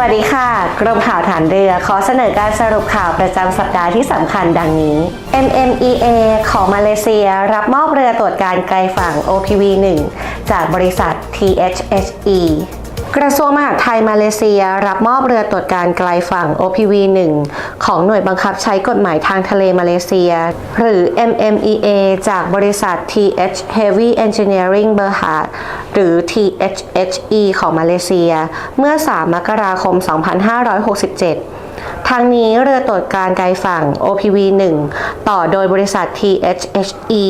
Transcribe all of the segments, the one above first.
วัสดีค่ะ กรมข่าวฐานเรือ ขอเสนอการสรุปข่าวประจำสัปดาห์ที่สำคัญดังนี้ MMEA ของมาเลเซียรับมอบเรือตรวจการไกลฝั่ง OPV 1จากบริษัท THHE กระทรวงมหาดไทยมาเลเซียรับมอบเรือตรวจการไกลฝั่ง OPV 1ของหน่วยบังคับใช้กฎหมายทางทะเลมาเลเซีย หรือ MMEA จากบริษัท TH Heavy Engineering Berhad หรือ THHE ของมาเลเซีย เมื่อ 3 มกราคม 2567 ทางนี้เรือตรวจการไกลฝั่ง OPV 1 ต่อโดยบริษัท THHE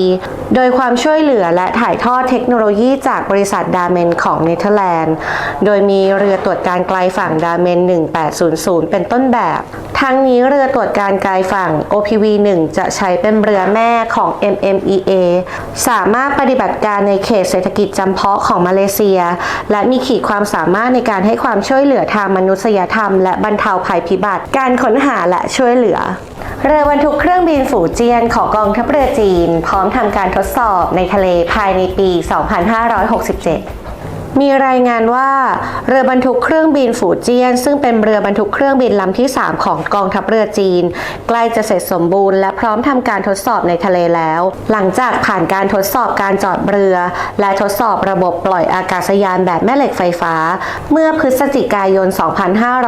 โดยความช่วยเหลือและถ่ายทอดเทคโนโลยีจากบริษัทดาเมนของเนเธอร์แลนด์ โดยมีเรือตรวจการไกลฝั่งดาเมน 1800 เป็นต้นแบบ ทั้งนี้เรือตรวจการไกลฝั่ง OPV 1 จะใช้เป็นเรือแม่ของ MMEA สามารถปฏิบัติการในเขตเศรษฐกิจจำเพาะของมาเลเซีย และมีขีดความสามารถในการให้ความช่วยเหลือทางมนุษยธรรม และบรรเทาภัยพิบัติการการค้นหาและช่วยเหลือเรือบรรทุกเครื่องบินฝูเจียนของกองทัพเรือจีน พร้อมทำการทดสอบในทะเลภายในปี 2567 มีรายงานว่า เรือบรรทุกเครื่องบินฝูเจียน ซึ่งเป็นเรือบรรทุกเครื่องบินลำที่ 3 ของกองทัพเรือจีน ใกล้จะเสร็จสมบูรณ์และพร้อมทำการทดสอบในทะเลแล้ว หลังจากผ่านการทดสอบการจอดเรือ และทดสอบระบบปล่อยอากาศยานแบบแม่เหล็กไฟฟ้า เมื่อพฤศจิกายน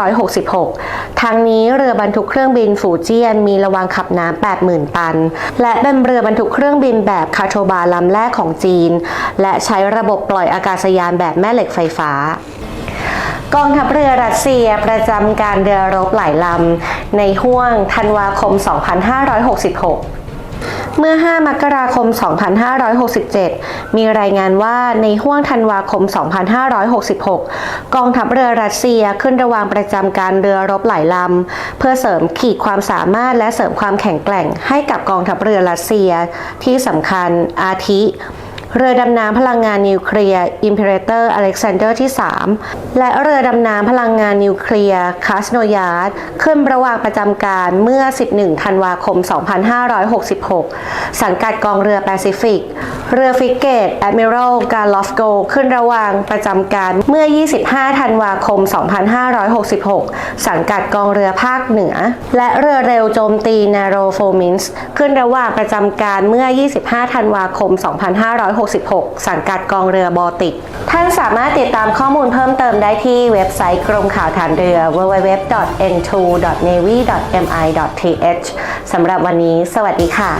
2566ทั้งนี้เรือบรรทุกเครื่องบินฝูเจียนมีระวางขับน้ำ80,000 ตัน และเป็นเรือบรรทุกเครื่องบินแบบคาโทบาลำแรกของจีน และใช้ระบบปล่อยอากาศยานแบบแม่เหล็กไฟฟ้ากองทัพเรือรัสเซียประจำการเรือรบหลายลำ ในห้วงธันวาคม 2566 เมื่อ 5 มกราคม 2567 มีรายงานว่าในห้วงธันวาคม 2566 กองทัพเรือรัสเซียขึ้นระวางประจำการเรือรบหลายลำ เพื่อเสริมขีดความสามารถและเสริมความแข็งแกร่งให้กับกองทัพเรือรัสเซียที่สำคัญอาทิ เรือดำน้ำพลังงานนิวเคลียร์ Imperator Alexander ที่ 3 และเรือดำน้ำพลังงานนิวเคลียร์คาสโนยาร์ดขึ้นระหว่างประจำการเมื่อ 11 ธันวาคม 2566 สังกัดกองเรือแปซิฟิก เรือฟริเกต Admiral Garlof Go ขึ้นระหว่างประจำการเมื่อ 25 ธันวาคม 2566 สังกัดกองเรือภาคเหนือ และเรือเร็วโจมตี Narrow f o m i n s ขึ้นระหว่างประจำการเมื่อ 25 ธันวาคม 256 2566 สังกัดกองเรือบอลติก ท่านสามารถติดตามข้อมูลเพิ่มเติมได้ที่เว็บไซต์กรมข่าวฐานเรือ www.n2.navy.mi.th สำหรับวันนี้ สวัสดีค่ะ